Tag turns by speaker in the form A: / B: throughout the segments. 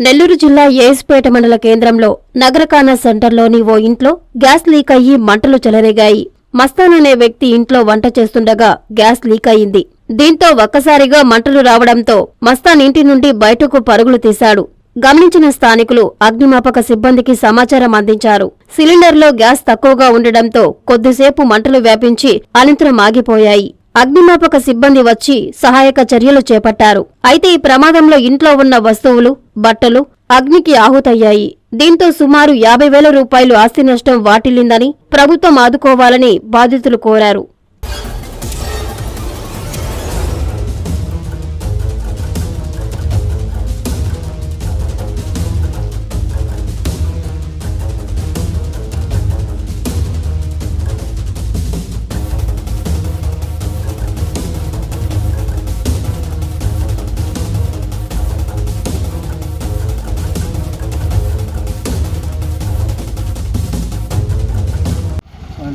A: నెల్లూరు జిల్లా ఏఎస్పేట మండల కేంద్రంలో నగరకాన సెంటర్లోని ఓ ఇంట్లో గ్యాస్ లీక్ అయ్యి మంటలు చెలరేగాయి. మస్తాన్ అనే వ్యక్తి ఇంట్లో వంట చేస్తుండగా గ్యాస్ లీక్ అయింది దీంతో ఒక్కసారిగా మంటలు రావడంతో మస్తాన్ ఇంటి నుండి బయటకు పరుగులు తీశాడు. గమనించిన స్థానికులు అగ్నిమాపక సిబ్బందికి సమాచారం అందించారు. సిలిండర్లో గ్యాస్ తక్కువగా ఉండడంతో కొద్దిసేపు మంటలు వ్యాపించి అనంతరం ఆగిపోయాయి. అగ్నిమాపక సిబ్బంది వచ్చి సహాయక చర్యలు చేపట్టారు. అయితే ఈ ప్రమాదంలో ఇంట్లో ఉన్న వస్తువులు బట్టలు అగ్నికి ఆహుతయ్యాయి. దీంతో సుమారు యాభై వేల రూపాయలు ఆస్తి నష్టం వాటిల్లిందని ప్రభుత్వం ఆదుకోవాలని బాధితులు కోరారు.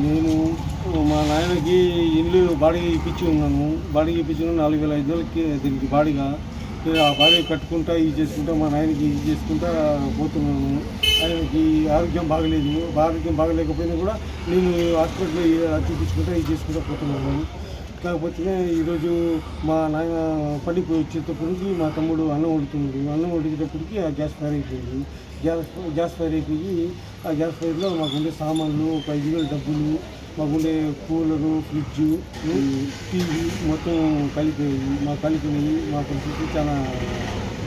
B: నేను మా నాయనకి ఇల్లు బాడిగ ఇప్పించి ఉన్నాను బాడిగ ఇప్పించి ఉన్నాను నాలుగు వేల ఐదు వేలకి దీనికి బాడిగ. ఆ బాడిగ కట్టుకుంటా ఇది చేసుకుంటా మా నాయనకి ఇది చేసుకుంటా పోతున్నాను ఆయనకి ఆరోగ్యం బాగలేదు. ఆరోగ్యం బాగలేకపోయినా కూడా నేను హాస్పిటల్ చూపించుకుంటా ఇది చేసుకుంటా పోతున్నాను కాకపోతే ఈరోజు మా నాయన పడిపోయి వచ్చేటప్పటికి మా తమ్ముడు అన్నం వండుతున్నాడు అన్నం వండేటప్పటికి ఆ గ్యాస్ ఫైర్ అయిపోయింది. గ్యాస్ గ్యాస్ ఫైర్ అయిపోయి ఆ గ్యాస్ ఫైర్లో మాకుండే సామాన్లు ఒక ఐదు వేల డబ్బులు మాకుండే కూలరు ఫ్రిడ్జ్ టీవీ మొత్తం కలిపోయాయి. మా కలిపినాయి మా పరిస్థితి చాలా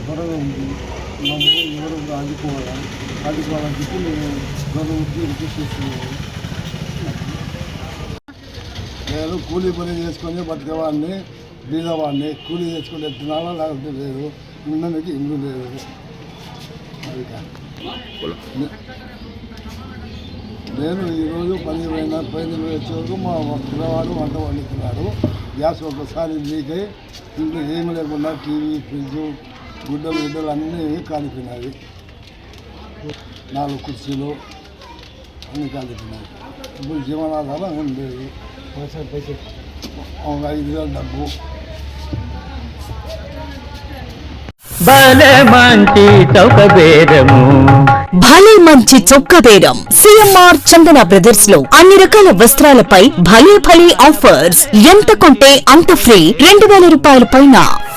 B: త్వరగా ఉంది. మా ఊరు ఎవరు ఆదుకోవాలా ఆదుకోవాలని చెప్పి మేము గవర్నమెంట్కి రిక్వెస్ట్ చేస్తున్నాము.
C: నేను కూలీ పని చేసుకొని బతికేవాడిని బీదవాడిని. కూలీ చేసుకుని తినాలా లేకపోతే లేదు. ఉండడానికి ఇల్లు లేదు నేను ఈరోజు పని పోయిన పైన వచ్చే వరకు మా పిల్లవాడు వంట వండుతున్నాడు. గ్యాస్ ఒకసారి లీక్ అయ్యి ఇంట్లో ఏమి లేకుండా టీవీ ఫ్రిడ్జ్ గుడ్డలు గుడ్డలు అన్నీ కాలిపోయినాయి. నాలుగు కుర్చీలు అన్నీ కాలిపోయినాయి ఇప్పుడు జీవనాధారం ఏం లేదు ఒక ఐదు వేల డబ్బు
D: బలమంటి చౌక బేరము
E: భలే మంచి చొక్క బేరం సిఎంఆర్ చందన బ్రదర్స్లో అన్ని రకాల వస్త్రాలపై భలే భలే ఆఫర్స్. ఎంత కొంటే అంత ఫ్రీ. రెండు వేల రూపాయల పైన